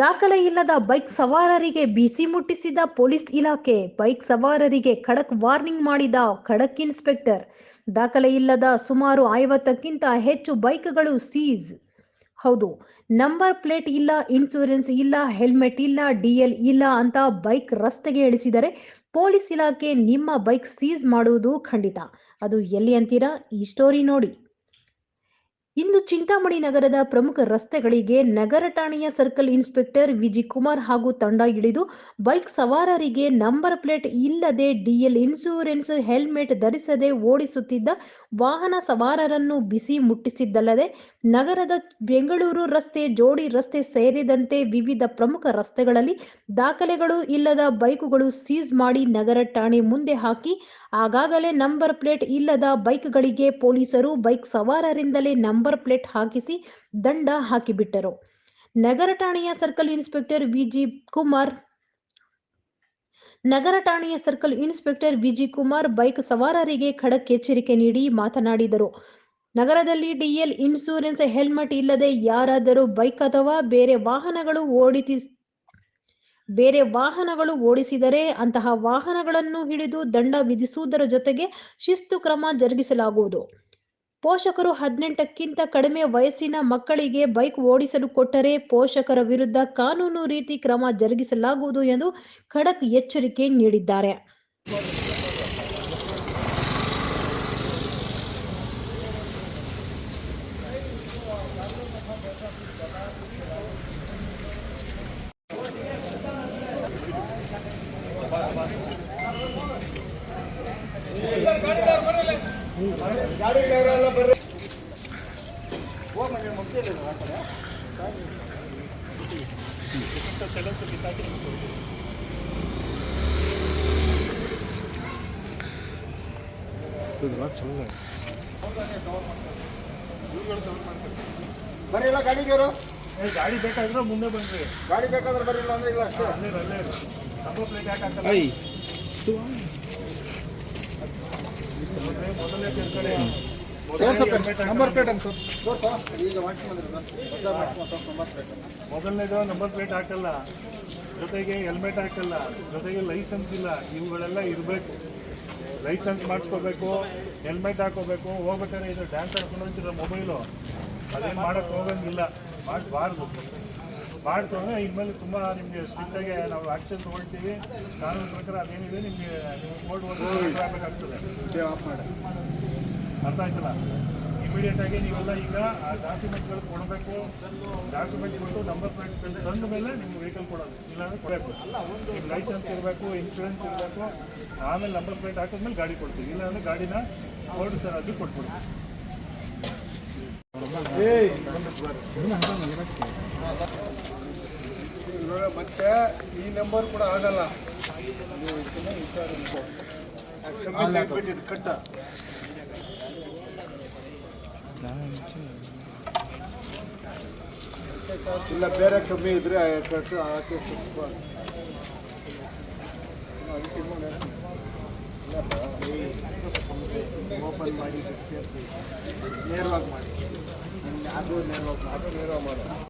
ದಾಖಲೆ ಇಲ್ಲದ ಬೈಕ್ ಸವಾರರಿಗೆ ಬಿಸಿ ಮುಟ್ಟಿಸಿದ ಪೊಲೀಸ್ ಇಲಾಖೆ ಬೈಕ್ ಸವಾರರಿಗೆ ಖಡಕ್ ವಾರ್ನಿಂಗ್ ಮಾಡಿದ ಖಡಕ್ ಇನ್ಸ್ಪೆಕ್ಟರ್. ದಾಖಲೆ ಇಲ್ಲದ ಸುಮಾರು ಐವತ್ತಕ್ಕಿಂತ ಹೆಚ್ಚು ಬೈಕ್ಗಳು ಸೀಸ್ ಹೌದು, ನಂಬರ್ ಪ್ಲೇಟ್ ಇಲ್ಲ, ಇನ್ಸೂರೆನ್ಸ್ ಇಲ್ಲ, ಹೆಲ್ಮೆಟ್ ಇಲ್ಲ ಡಿಎಲ್ ಇಲ್ಲ ಅಂತ ಬೈಕ್ ರಸ್ತೆಗೆ ಇಳಿಸಿದರೆ ಪೊಲೀಸ್ ಇಲಾಖೆ ನಿಮ್ಮ ಬೈಕ್ ಸೀಸ್ ಮಾಡುವುದು ಖಂಡಿತ. ಅದು ಎಲ್ಲಿ ಅಂತೀರಾ? ಈ ಸ್ಟೋರಿ ನೋಡಿ. ಚಿಂತಾಮಣಿ ನಗರದ ಪ್ರಮುಖ ರಸ್ತೆಗಳಿಗೆ ನಗರ ಠಾಣೆಯ ಸರ್ಕಲ್ ಇನ್ಸ್ಪೆಕ್ಟರ್ ವಿಜಿ ಕುಮಾರ್ ಹಾಗೂ ತಂಡ ಇಳಿದು ಬೈಕ್ ಸವಾರರಿಗೆ ನಂಬರ್ ಪ್ಲೇಟ್ ಇಲ್ಲದೆ ಡಿಎಲ್ ಇನ್ಸೂರೆನ್ಸ್ ಹೆಲ್ಮೆಟ್ ಧರಿಸದೆ ಓಡಿಸುತ್ತಿದ್ದ ವಾಹನ ಸವಾರರನ್ನು ಬಿಸಿ ಮುಟ್ಟಿಸಿದ್ದಲ್ಲದೆ ನಗರದ ಬೆಂಗಳೂರು ರಸ್ತೆ, ಜೋಡಿ ರಸ್ತೆ ಸೇರಿದಂತೆ ವಿವಿಧ ಪ್ರಮುಖ ರಸ್ತೆಗಳಲ್ಲಿ ದಾಖಲೆಗಳು ಇಲ್ಲದ ಬೈಕುಗಳು ಸೀಸ್ ಮಾಡಿ ನಗರ ಠಾಣೆ ಮುಂದೆ ಹಾಕಿ ಆಗಾಗಲೇ ನಂಬರ್ ಪ್ಲೇಟ್ ಇಲ್ಲದ ಬೈಕ್ಗಳಿಗೆ ಪೊಲೀಸರು ಬೈಕ್ ಸವಾರರಿಂದಲೇ ನಂಬರ್ ಪ್ಲೇಟ್ ಹಾಕಿಸಿ ದಂಡ ಹಾಕಿಬಿಟ್ಟರು. ನಗರ ಠಾಣೆಯ ಸರ್ಕಲ್ ಇನ್ಸ್ಪೆಕ್ಟರ್ ವಿಜಿ ಕುಮಾರ್, ನಗರ ಠಾಣೆಯ circle inspector VG Kumar bike ಸವಾರರಿಗೆ ಖಡಕ್ ಎಚ್ಚರಿಕೆ ನೀಡಿ ಮಾತನಾಡಿದರು. ನಗರದಲ್ಲಿ ಡಿಎಲ್ ಇನ್ಸೂರೆನ್ಸ್ ಹೆಲ್ಮೆಟ್ ಇಲ್ಲದೆ ಯಾರಾದರೂ ಬೈಕ್ ಅಥವಾ ಬೇರೆ ವಾಹನಗಳು ಓಡಿಸಿ ಬೇರೆ ವಾಹನಗಳು ಓಡಿಸಿದರೆ ಅಂತಹ ವಾಹನಗಳನ್ನು ಹಿಡಿದು ದಂಡ ವಿಧಿಸುವುದರ ಜೊತೆಗೆ ಶಿಸ್ತು ಕ್ರಮ ಜರುಗಿಸಲಾಗುವುದು. ಪೋಷಕರು ಹದಿನೆಂಟಕ್ಕಿಂತ ಕಡಿಮೆ ವಯಸ್ಸಿನ ಮಕ್ಕಳಿಗೆ ಬೈಕ್ ಓಡಿಸಲು ಕೊಟ್ಟರೆ ಪೋಷಕರ ವಿರುದ್ಧ ಕಾನೂನು ರೀತಿ ಕ್ರಮ ಜರುಗಿಸಲಾಗುವುದು ಎಂದು ಖಡಕ್ ಎಚ್ಚರಿಕೆ ನೀಡಿದ್ದಾರೆ. ಬರೀಲ್ಲ ಗಾಡಿಗೇರು ಏ, ಗಾಡಿ ಬೇಕಾದ್ರೆ ಮುಂದೆ ಬಂದ್ರಿ ಗಾಡಿ ಬೇಕಾದ್ರೆ ಬರೀಲ್ಲ ಅಂದ್ರೆ ಇಲ್ಲ ಅಷ್ಟೇ. ಅಲ್ಲೇ ಅಲ್ಲೇ ಪ್ಲೇಟ್ ಯಾಕೆ ನಂಬರ್ ಪ್ಲೇಟ್ ಅಂತ ಮೊದಲನೇದು ನಂಬರ್ ಪ್ಲೇಟ್ ಹಾಕಲ್ಲ. ಜೊತೆಗೆ ಹೆಲ್ಮೆಟ್ ಹಾಕಲ್ಲ. ಜೊತೆಗೆ ಲೈಸೆನ್ಸ್ ಇಲ್ಲ. ಇವುಗಳೆಲ್ಲ ಇರಬೇಕು. ಲೈಸೆನ್ಸ್ ಮಾಡಿಸ್ಕೋಬೇಕು ಹೆಲ್ಮೆಟ್ ಹಾಕೋಬೇಕು. ಹೋಗ್ಬೇಕಾದ್ರೆ ಇದು ಡ್ಯಾನ್ಸ್ ಹಾಕೊಂಡು ಹೋಗ್ತಿರೋ ಮೊಬೈಲು ಅದೇನು ಮಾಡೋಕ್ಕೆ ಹೋಗಂಗಿಲ್ಲ. ಮಾಡಬಾರ್ದು. ಮಾಡ್ಕೊಂಡ್ರೆ ಇನ್ಮೇಲೆ ತುಂಬ ನಿಮಗೆ ಸ್ಟ್ರಿಕ್ಟಾಗಿ ನಾವು ಆ್ಯಕ್ಷನ್ ತೊಗೊಳ್ತೀವಿ. ಕಾನೂನು ಪ್ರಕಾರ ಅದೇನಿದೆ ನಿಮಗೆ ನೀವು ಕೋರ್ಟ್ ಆಫ್ ಮಾಡಿ. ಅರ್ಥ ಆಯ್ತಲ್ಲ? ಇಮಿಡಿಯೇಟಾಗಿ ನೀವೆಲ್ಲ ಈಗ ಆ ಡಾಕ್ಯುಮೆಂಟ್ಗಳು ಕೊಡಬೇಕು. ಡಾಕ್ಯುಮೆಂಟ್ ಕೊಟ್ಟು ನಂಬರ್ ಪ್ಲೇಟ್ ತಂದ ಮೇಲೆ ನಿಮ್ಗೆ ವೆಹಿಕಲ್ ಕೊಡೋದು. ಇಲ್ಲಾಂದ್ರೆ ಕೊಡಬೇಕು. ನಿಮ್ಮ ಲೈಸೆನ್ಸ್ ಇರಬೇಕು ಇನ್ಶೂರೆನ್ಸ್ ಇರಬೇಕು. ಆಮೇಲೆ ನಂಬರ್ ಪ್ಲೇಟ್ ಹಾಕಿದ್ಮೇಲೆ ಗಾಡಿ ಕೊಡ್ತೀವಿ. ಇಲ್ಲಾಂದ್ರೆ ಗಾಡಿನ ಕೋರ್ಟ್ ಸರ್ ಅದು ಕೊಟ್ಬಿಡಿ ಇವಾಗ ಮತ್ತೆ ಈ ನಂಬರ್ ಕೂಡ ಆಗಲ್ಲ. ಕಟ್ಟ ಇಲ್ಲ, ಬೇರೆ ಕಮ್ಮಿ ಇದ್ರೆ ಕಟ್ಟು ಹಾಕಿ ಸ್ವಲ್ಪ. ಓಪನ್ ಮಾಡಿ ಸೇರಿಸಿ ನೇರವಾಗಿ ಮಾಡಿ. ಅದು ನೇರವಾಗಿ ಅದು ನೇರವಾಗಿ ಮಾಡಿ.